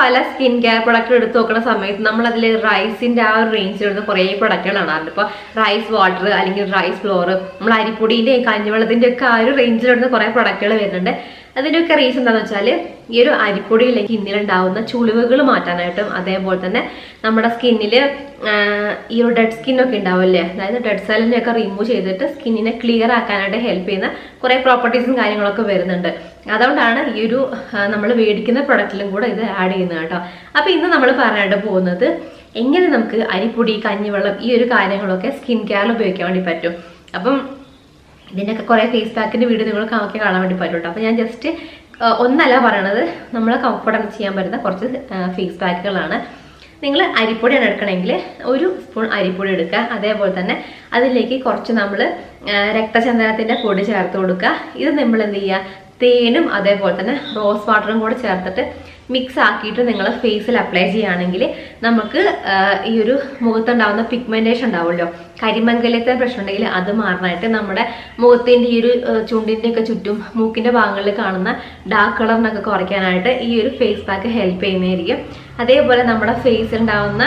പല skin care product എടുത്ത് നോക്കുന്ന സമയത്ത് നമ്മൾ അതിൽ റൈസിന്റെ ആ ഒരു റേഞ്ചിൽ വരുന്ന കുറേ പ്രൊഡക്റ്റുകൾ കാണാറുണ്ട്. ഇപ്പോൾ റൈസ് വാട്ടർ അല്ലെങ്കിൽ റൈസ് ഫ്ലോർ നമ്മൾ അരിപ്പൊടിന്റെയും കഞ്ഞിവെള്ളത്തിന്റെ ഒക്കെ ആ ഒരു റേഞ്ചിൽ വരുന്ന കുറേ പ്രൊഡക്റ്റുകൾ വരുന്നുണ്ട്. അതിന്റെയൊക്കെ റീസൺ എന്താണെന്ന് വെച്ചാൽ ഈ ഒരു അരിപ്പൊടിയിലേക്ക് സ്കിന്നിലുണ്ടാവുന്ന ചുളിവുകൾ മാറ്റാനായിട്ടും അതേപോലെ തന്നെ നമ്മുടെ സ്കിന്നിൽ ഈ ഒരു ഡെഡ് സ്കിന്നൊക്കെ ഉണ്ടാവില്ലേ അതായത് ഡെഡ് സെല്ലിനെയൊക്കെ റിമൂവ് ചെയ്തിട്ട് സ്കിന്നിനെ ക്ലിയർ ആക്കാനായിട്ട് ഹെൽപ്പ് ചെയ്യുന്ന കുറേ പ്രോപ്പർട്ടീസും കാര്യങ്ങളൊക്കെ വരുന്നുണ്ട്. അതുകൊണ്ടാണ് ഈ ഒരു നമ്മൾ മേടിക്കുന്ന പ്രൊഡക്റ്റിലും കൂടെ ഇത് ആഡ് ചെയ്യുന്നത് കേട്ടോ. അപ്പോൾ ഇന്ന് നമ്മൾ പറയാനായിട്ട് പോകുന്നത് എങ്ങനെ നമുക്ക് അരിപ്പൊടി കഞ്ഞിവെള്ളം ഈ ഒരു കാര്യങ്ങളൊക്കെ സ്കിൻ കെയറിൽ ഉപയോഗിക്കാൻ വേണ്ടി പറ്റും. അപ്പം ഇതിന്റെയൊക്കെ കുറേ ഫേസ് പാക്കിന്റെ വീഡിയോ നിങ്ങൾ നമുക്ക് കാണാൻ വേണ്ടി പറ്റും കേട്ടോ അപ്പോൾ ഞാൻ ജസ്റ്റ് ഒന്നല്ല പറയണത് നമ്മൾ കംഫർട്ടബിൾ ചെയ്യാൻ പറ്റുന്ന കുറച്ച് ഫേസ് പാക്കുകളാണ് നിങ്ങൾ അരിപ്പൊടിയാണ് എടുക്കണമെങ്കിൽ ഒരു സ്പൂൺ അരിപ്പൊടി എടുക്കുക. അതേപോലെ തന്നെ അതിലേക്ക് കുറച്ച് നമ്മൾ രക്തചന്ദനത്തിന്റെ പൊടി ചേർത്ത് കൊടുക്കുക. ഇത് നമ്മൾ എന്ത് ചെയ്യുക? തേനും അതേപോലെ തന്നെ റോസ് വാട്ടറും കൂടെ ചേർത്തിട്ട് മിക്സ് ആക്കിയിട്ട് നിങ്ങൾ ഫേസിൽ അപ്ലൈ ചെയ്യുകയാണെങ്കിൽ നമുക്ക് ഈ ഒരു മുഖത്തുണ്ടാവുന്ന പിഗ്മെന്റേഷൻ ഉണ്ടാവുമല്ലോ. കരിമംഗലത്തെ പ്രശ്നം ഉണ്ടെങ്കിൽ അത് മാറാനായിട്ട് നമ്മുടെ മുഖത്തിന്റെ ഈ ഒരു ചുണ്ടിന്റെയൊക്കെ ചുറ്റും മൂക്കിന്റെ ഭാഗങ്ങളിൽ കാണുന്ന ഡാർക്ക് കളറിനൊക്കെ കുറയ്ക്കാനായിട്ട് ഈ ഒരു ഫേസ് പാക്ക് ഹെൽപ്പ് ചെയ്യുന്നതായിരിക്കും. അതേപോലെ നമ്മുടെ ഫേസിൽ ഉണ്ടാവുന്ന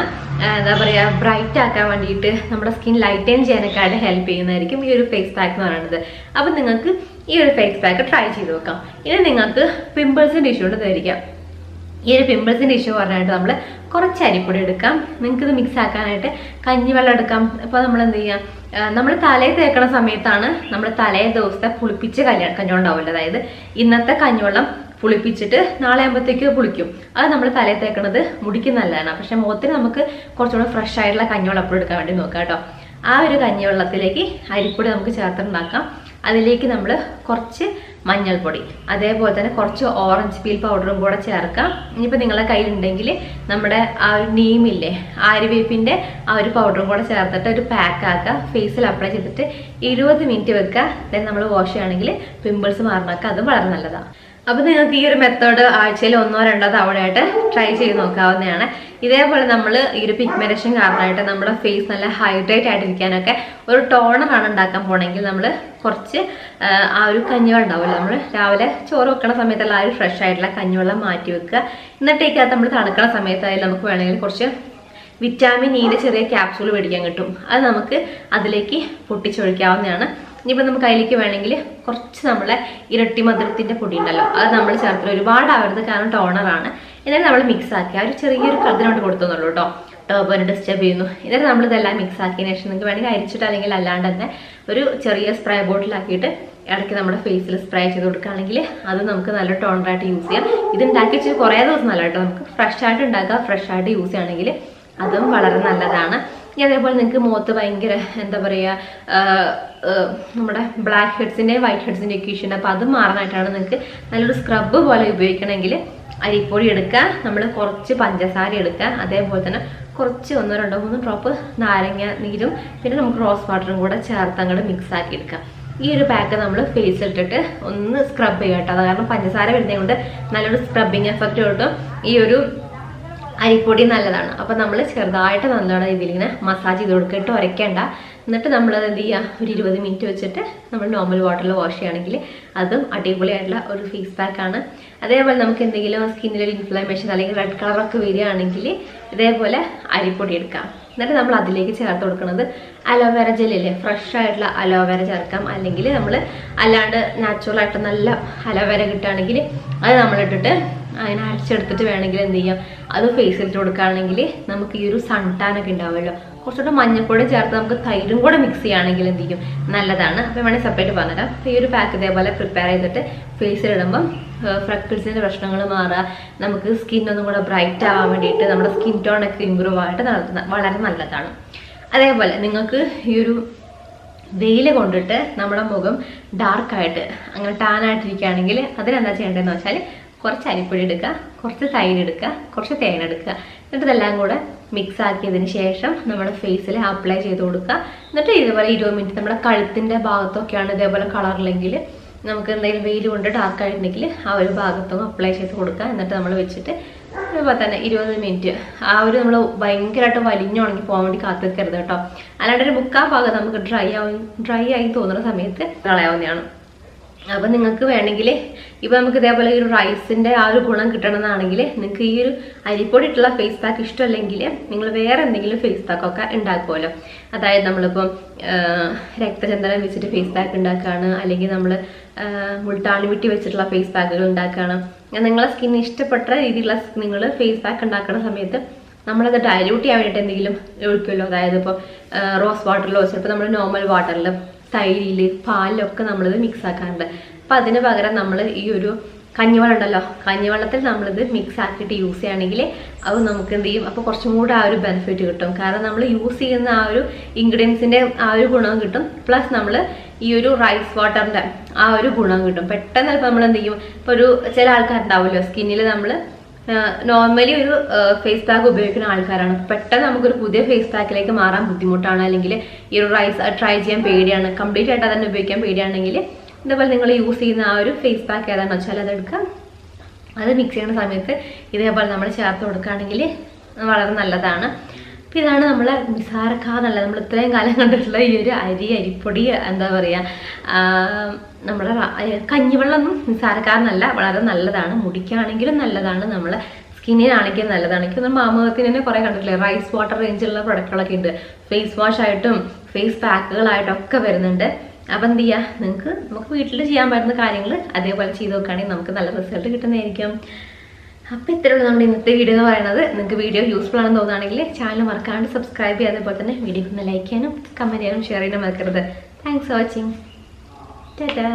എന്താ പറയുക ബ്രൈറ്റ് ആക്കാൻ വേണ്ടിയിട്ട് നമ്മുടെ സ്കിൻ ലൈറ്റൻ ചെയ്യാനൊക്കെ ആയിട്ട് ഹെൽപ്പ് ചെയ്യുന്നതായിരിക്കും ഈ ഒരു ഫേസ് പാക്ക് എന്ന് പറയുന്നത്. അപ്പം നിങ്ങൾക്ക് ഈ ഒരു ഫേസ് പാക്ക് ട്രൈ ചെയ്ത് നോക്കാം. ഇനി നിങ്ങൾക്ക് പിമ്പിൾസിന്റെ ഇഷ്യൂ ഉണ്ട് ധരിക്കാം ഈ ഒരു പിമ്പിൾസിന്റെ ഇഷ്യൂ പറഞ്ഞായിട്ട് നമ്മൾ കുറച്ച് അരിപ്പൊടി എടുക്കാം. നിങ്ങൾക്ക് ഇത് മിക്സ് ആക്കാനായിട്ട് കഞ്ഞിവെള്ളം എടുക്കാം. അപ്പോൾ നമ്മൾ എന്ത് ചെയ്യാം? നമ്മൾ തലയിൽ തേക്കണ സമയത്താണ് നമ്മൾ തലേ ദിവസത്തെ പുളിപ്പിച്ച് കല്യാണ കഞ്ഞുണ്ടാവില്ല അതായത് ഇന്നത്തെ കഞ്ഞിവെള്ളം പുളിപ്പിച്ചിട്ട് നാളെ ആകുമ്പോഴത്തേക്ക് പുളിക്കും. അത് നമ്മൾ തലയിൽ തേക്കണത് മുടിക്ക് നല്ലതാണ്. പക്ഷെ മുഖത്തിന് നമുക്ക് കുറച്ചുകൂടെ ഫ്രഷ് ആയിട്ടുള്ള കഞ്ഞിവെള്ളം അപ്പോൾ എടുക്കാൻ വേണ്ടി നോക്കാം കേട്ടോ. ആ ഒരു കഞ്ഞിവെള്ളത്തിലേക്ക് അരിപ്പൊടി നമുക്ക് ചേർത്തുണ്ടാക്കാം അതിലേക്ക് നമ്മൾ കുറച്ച് മഞ്ഞൾപ്പൊടി. അതേപോലെ തന്നെ കുറച്ച് ഓറഞ്ച് പീൽ പൗഡറും കൂടെ ചേർക്കാം. ഇനിയിപ്പോൾ നിങ്ങളുടെ കയ്യിലുണ്ടെങ്കിൽ നമ്മുടെ ആ ഒരു നീമില്ലേ ആര്യവേപ്പിന്റെ ആ ഒരു പൗഡറും കൂടെ ചേർത്തിട്ട് ഒരു പാക്ക് ആക്കുക ഫേസിൽ അപ്ലൈ ചെയ്തിട്ട് ഇരുപത് മിനിറ്റ് വെക്കുക ദെൻ നമ്മൾ വാഷ് ചെയ്യുകയാണെങ്കിൽ പിമ്പിൾസ് മാറണമൊക്കെ അതും വളരെ നല്ലതാണ് അപ്പോൾ നിങ്ങൾക്ക് ഈ ഒരു മെത്തേഡ് ആഴ്ചയിൽ ഒന്നോ രണ്ടോ തവണയായിട്ട് ട്രൈ ചെയ്ത് നോക്കാവുന്നതാണ്. ഇതേപോലെ നമ്മൾ ഈ ഒരു പിഗ്മെന്റേഷൻ കാരണമായിട്ട് നമ്മുടെ ഫേസ് നല്ല ഹൈഡ്രേറ്റ് ആയിട്ടിരിക്കാനൊക്കെ ഒരു ടോണറാണ് ഉണ്ടാക്കാൻ പോണെങ്കിൽ നമ്മൾ കുറച്ച് ആ, ഒരു കഞ്ഞിവെള്ളം ഉണ്ടാവുമല്ലോ. നമ്മൾ രാവിലെ ചോറ് വെക്കണ സമയത്തുള്ള ആ ഒരു ഫ്രഷ് ആയിട്ടുള്ള കഞ്ഞിവെള്ളം മാറ്റി വെക്കുക. എന്നിട്ടേക്കകത്ത് നമ്മൾ തണുക്കണ സമയത്തായാലും നമുക്ക് വേണമെങ്കിൽ കുറച്ച് വിറ്റാമിൻ ഇയുടെ ചെറിയ ക്യാപ്സൂൾ മേടിക്കാൻ കിട്ടും. അത് നമുക്ക് അതിലേക്ക് പൊട്ടിച്ചൊഴിക്കാവുന്നതാണ്. ഇനിയിപ്പോൾ നമുക്ക് അതിലേക്ക് വേണമെങ്കിൽ കുറച്ച് നമ്മളെ ഇരട്ടി മധുരത്തിന്റെ പൊടി ഉണ്ടല്ലോ അത് നമ്മൾ ചേർത്തിട്ട് ഒരുപാട് ആവരുത് കാരണം ടോണറാണ് എന്നിട്ട് നമ്മൾ മിക്സ് ആക്കി. ആ ഒരു ചെറിയൊരു അതിനോട്ട് കൊടുത്തുന്നുള്ളൂ കേട്ടോ. ടോബർ ഡിസ്റ്റർബ് ചെയ്യുന്നു. എന്നിട്ട് നമ്മൾ ഇതെല്ലാം മിക്സ് ആക്കിയതിന് ശേഷം നിങ്ങൾക്ക് വേണമെങ്കിൽ അരിച്ചിട്ട് അല്ലെങ്കിൽ അല്ലാണ്ട് തന്നെ ഒരു ചെറിയ സ്പ്രേ ബോട്ടിലാക്കിയിട്ട് ഇടയ്ക്ക് നമ്മുടെ ഫേസിൽ സ്പ്രേ ചെയ്ത് കൊടുക്കുകയാണെങ്കിൽ അത് നമുക്ക് നല്ല ടോണറായിട്ട് യൂസ് ചെയ്യാം. ഇത് ഉണ്ടാക്കി വെച്ച് കുറേ ദിവസം നല്ല കേട്ടോ. നമുക്ക് ഫ്രഷ് ആയിട്ട് ഉണ്ടാക്കുക ഫ്രഷ് ആയിട്ട് യൂസ് ചെയ്യുകയാണെങ്കിൽ അതും വളരെ നല്ലതാണ്. ഇനി അതേപോലെ നിങ്ങൾക്ക് മുഖത്ത് ഭയങ്കര എന്താ പറയുക നമ്മുടെ ബ്ലാക്ക് ഹെഡ്സിന്റെയും വൈറ്റ് ഹെഡ്സിന്റെ ഒക്കെ ഇഷ്യൂ ഉണ്ട്. അപ്പോൾ അത് മാറാനായിട്ടാണ് നിങ്ങൾക്ക് നല്ലൊരു സ്ക്രബ് പോലെ ഉപയോഗിക്കണമെങ്കിൽ അരിപ്പൊടി എടുക്കുക നമ്മൾ കുറച്ച് പഞ്ചസാര എടുക്കുക അതേപോലെ തന്നെ കുറച്ച് ഒന്നോ രണ്ടോ മൂന്നോ ഡ്രോപ്പ് നാരങ്ങ നീരും പിന്നെ നമുക്ക് റോസ് വാട്ടറും കൂടെ ചേർത്ത് അങ്ങോട്ട് മിക്സ് ആക്കി എടുക്കാം. ഈ ഒരു പാക്ക് നമ്മൾ ഫേസ് ഇട്ടിട്ട് ഒന്ന് സ്ക്രബ് ചെയ്യട്ടോ അത് കാരണം പഞ്ചസാര വരുന്നത് കൊണ്ട് നല്ലൊരു സ്ക്രബിങ് എഫക്റ്റ് കിട്ടും. ഈ ഒരു അരിപ്പൊടി നല്ലതാണ്. അപ്പം നമ്മൾ ചെറുതായിട്ട് നല്ലോണം ഇതിലിങ്ങനെ മസാജ് ചെയ്ത് കൊടുക്കുക. ഇട്ട് ഉരയ്ക്കേണ്ട എന്നിട്ട് നമ്മൾ അത് എന്ത് ചെയ്യുക? ഒരു ഇരുപത് മിനിറ്റ് വെച്ചിട്ട് നമ്മൾ നോർമൽ വാട്ടറിൽ വാഷ് ചെയ്യുകയാണെങ്കിൽ അതും അടിപൊളിയായിട്ടുള്ള ഒരു ഫേസ് പാക്കാണ് അതേപോലെ നമുക്ക് എന്തെങ്കിലും സ്കിന്നിൽ ഒരു ഇൻഫ്ലമേഷൻ അല്ലെങ്കിൽ റെഡ് കളറൊക്കെ വരികയാണെങ്കിൽ ഇതേപോലെ അരിപ്പൊടി എടുക്കാം. എന്നിട്ട് നമ്മൾ അതിലേക്ക് ചേർത്ത് കൊടുക്കുന്നത് അലോവേര ജെല്ലില്ലേ? ഫ്രഷ് ആയിട്ടുള്ള അലോവേറ ചേർക്കാം. അല്ലെങ്കിൽ നമ്മൾ അല്ലാണ്ട് നാച്ചുറൽ ആയിട്ട് നല്ല അലോവേറ കിട്ടുകയാണെങ്കിൽ അത് നമ്മളിട്ടിട്ട് അതിനെ അരച്ചെടുത്തിട്ട് വേണമെങ്കിൽ എന്ത് ചെയ്യാം? അത് ഫേസിലിട്ട് കൊടുക്കുകയാണെങ്കിൽ നമുക്ക് ഈ ഒരു സൺടാനൊക്കെ ഉണ്ടാവുമല്ലോ. കുറച്ചുകൂടെ മഞ്ഞപ്പൊടി ചേർത്ത് നമുക്ക് തൈരും കൂടെ മിക്സ് ചെയ്യുകയാണെങ്കിൽ എന്ത് ചെയ്യും? നല്ലതാണ്. അപ്പോൾ വേണമെങ്കിൽ സെപ്പറേറ്റ് പറഞ്ഞുതരാം. അപ്പോൾ ഈ ഒരു പാക്ക് ഇതേപോലെ പ്രിപ്പയർ ചെയ്തിട്ട് ഫേസിലിടുമ്പം ഫ്രക്കിൾസിന്റെ പ്രശ്നങ്ങൾ മാറുക നമുക്ക് സ്കിന്നൊന്നും കൂടെ ബ്രൈറ്റ് ആവാൻ വേണ്ടിയിട്ട് നമ്മുടെ സ്കിൻ ടോണൊക്കെ ഇമ്പ്രൂവ് ആയിട്ട് വളരെ നല്ലതാണ്. അതേപോലെ നിങ്ങൾക്ക് ഈ ഒരു വെയിൽ കൊണ്ടിട്ട് നമ്മുടെ മുഖം ഡാർക്കായിട്ട് അങ്ങനെ ടാനായിട്ടിരിക്കുകയാണെങ്കിൽ അതിനെന്താ ചെയ്യേണ്ടതെന്ന് വെച്ചാൽ കുറച്ച് അരിപ്പൊടി എടുക്കുക കുറച്ച് തൈര് എടുക്കുക കുറച്ച് തേൻ എടുക്കുക. എന്നിട്ട് ഇതെല്ലാം കൂടെ മിക്സ് ആക്കിയതിന് ശേഷം നമ്മുടെ ഫേസിൽ അപ്ലൈ ചെയ്ത് കൊടുക്കുക. എന്നിട്ട് ഇതേപോലെ ഇരുപത് മിനിറ്റ് നമ്മുടെ കഴുത്തിന്റെ ഭാഗത്തൊക്കെയാണ് ഇതേപോലെ കളറില്ലെങ്കിൽ നമുക്ക് എന്തെങ്കിലും വെയിൽ കൊണ്ട് ഡാർക്ക് ആയിട്ടുണ്ടെങ്കിൽ ആ ഒരു ഭാഗത്തും അപ്ലൈ ചെയ്ത് കൊടുക്കുക. എന്നിട്ട് നമ്മൾ വെച്ചിട്ട് അതുപോലെ തന്നെ ഇരുപത് മിനിറ്റ്. ആ ഒരു നമ്മൾ ഭയങ്കരമായിട്ട് വലിഞ്ഞുണങ്ങി പോകാൻ വേണ്ടി കാത്തു കേട്ടോ. അല്ലാണ്ട് ഒരു മുക്കാൽ ഭാഗം നമുക്ക് ഡ്രൈ ആവും ഡ്രൈ ആയി തോന്നുന്ന സമയത്ത് കളയാവുന്നതാണ്. അപ്പം നിങ്ങൾക്ക് വേണമെങ്കിൽ ഇപ്പം നമുക്ക് ഇതേപോലെ ഈ ഒരു റൈസിന്റെ ആ ഒരു ഗുണം കിട്ടണമെന്നാണെങ്കിൽ നിങ്ങൾക്ക് ഈ ഒരു അരിപ്പൊടി ഇട്ടുള്ള ഫേസ് പാക്ക് ഇഷ്ടമല്ലെങ്കിൽ നിങ്ങൾ വേറെ എന്തെങ്കിലും ഫേസ് പാക്കൊക്കെ ഉണ്ടാക്കുമല്ലോ. അതായത് നമ്മളിപ്പം രക്തചന്ദനം വെച്ചിട്ട് ഫേസ് പാക്ക് ഉണ്ടാക്കുകയാണ് അല്ലെങ്കിൽ നമ്മൾ മുൾട്ടാണി വിട്ടി വെച്ചിട്ടുള്ള ഫേസ് പാക്കുകൾ ഉണ്ടാക്കുകയാണ്. നിങ്ങളെ സ്കിന്നിന് ഇഷ്ടപ്പെട്ട രീതിയിലുള്ള നിങ്ങൾ ഫേസ് പാക്ക് ഉണ്ടാക്കുന്ന സമയത്ത് നമ്മളത് ഡയലൂട്ട് ചെയ്യാൻ വേണ്ടിയിട്ട് എന്തെങ്കിലും ഒഴിക്കുമല്ലോ. അതായത് ഇപ്പോൾ റോസ് വാട്ടറിലോ ചിലപ്പോൾ നമ്മൾ നോർമൽ വാട്ടറിൽ തൈരിൽ പാലിലൊക്കെ നമ്മളിത് മിക്സ് ആക്കാറുണ്ട്. അപ്പം അതിന് പകരം നമ്മൾ ഈ ഒരു കഞ്ഞിവെള്ളം ഉണ്ടല്ലോ കഞ്ഞിവെള്ളത്തിൽ നമ്മളിത് മിക്സ് ആക്കിയിട്ട് യൂസ് ചെയ്യുകയാണെങ്കിൽ അത് നമുക്ക് എന്ത് ചെയ്യും? അപ്പോൾ കുറച്ചും കൂടെ ആ ഒരു ബെനിഫിറ്റ് കിട്ടും. കാരണം നമ്മൾ യൂസ് ചെയ്യുന്ന ആ ഒരു ഇൻഗ്രീഡിയൻസിന്റെ ആ ഒരു ഗുണം കിട്ടും. പ്ലസ് നമ്മൾ ഈ ഒരു റൈസ് വാട്ടറിന്റെ ആ ഒരു ഗുണം കിട്ടും. പെട്ടെന്ന് ചിലപ്പോൾ നമ്മൾ എന്ത് ചെയ്യും? ഇപ്പോൾ ഒരു ചില ആൾക്കാരുണ്ടാവുമല്ലോ സ്കിന്നിൽ നമ്മൾ നോർമലി ഒരു ഫേസ് പാക്ക് ഉപയോഗിക്കുന്ന ആൾക്കാരാണ്. പെട്ടെന്ന് നമുക്കൊരു പുതിയ ഫേസ് പാക്കിലേക്ക് മാറാൻ ബുദ്ധിമുട്ടാണ്. അല്ലെങ്കിൽ ഈ ഒരു റൈസ് ട്രൈ ചെയ്യാൻ പേടിയാണ്. കംപ്ലീറ്റ് ആയിട്ട് അതന്നെ ഉപയോഗിക്കാൻ പേടിയാണെങ്കിൽ ഇതേപോലെ നിങ്ങൾ യൂസ് ചെയ്യുന്ന ആ ഒരു ഫേസ് പാക്ക് ഏതാണെന്ന് വെച്ചാൽ അതെടുക്കാം അത് മിക്സ് ചെയ്യുന്ന സമയത്ത് ഇതേപോലെ നമ്മൾ ചേർത്ത് കൊടുക്കുകയാണെങ്കിൽ വളരെ നല്ലതാണ്. അപ്പോൾ ഇതാണ് നമ്മളെ നിസാരക്കാന്നല്ല നമ്മൾ ഇത്രയും കാലം കണ്ടിട്ടുള്ള ഈ ഒരു അരി അരിപ്പൊടി എന്താ പറയുക നമ്മുടെ കഞ്ഞിവെള്ളം ഒന്നും നിസാരക്കാരനല്ല വളരെ നല്ലതാണ്. മുടിക്കാണെങ്കിലും നല്ലതാണ്. നമ്മളെ സ്കിന്നിനാണെങ്കിലും നല്ലതാണ് നമ്മൾ മാമകത്തിന് തന്നെ കുറേ കണ്ടിട്ടില്ലേ? റൈസ് വാട്ടർ റേഞ്ചിലുള്ള പ്രൊഡക്റ്റുകളൊക്കെ ഉണ്ട്. ഫേസ് വാഷ് ആയിട്ടും ഫേസ് പാക്കുകളായിട്ടും ഒക്കെ വരുന്നുണ്ട്. അപ്പം എന്ത് ചെയ്യുക നിങ്ങൾക്ക് നമുക്ക് വീട്ടിൽ ചെയ്യാൻ പറ്റുന്ന കാര്യങ്ങൾ അതേപോലെ ചെയ്ത് നോക്കുകയാണെങ്കിൽ നമുക്ക് നല്ല റിസൾട്ട് കിട്ടുന്നതായിരിക്കും. അപ്പോൾ ഇത്രയുള്ള നമ്മുടെ ഇന്നത്തെ വീഡിയോ എന്ന് പറയുന്നത്. നിങ്ങൾക്ക് വീഡിയോ യൂസ്ഫുൾ ആണെന്ന് തോന്നുകയാണെങ്കിൽ ചാനൽ മറക്കാണ്ട് സബ്സ്ക്രൈബ് ചെയ്യുക. അതേപോലെ തന്നെ വീഡിയോ ഒന്ന് ലൈക്ക് ചെയ്യാനും കമന്റ് ചെയ്യാനും ഷെയർ ചെയ്യാനും മറക്കരുത്. Thanks for watching Tata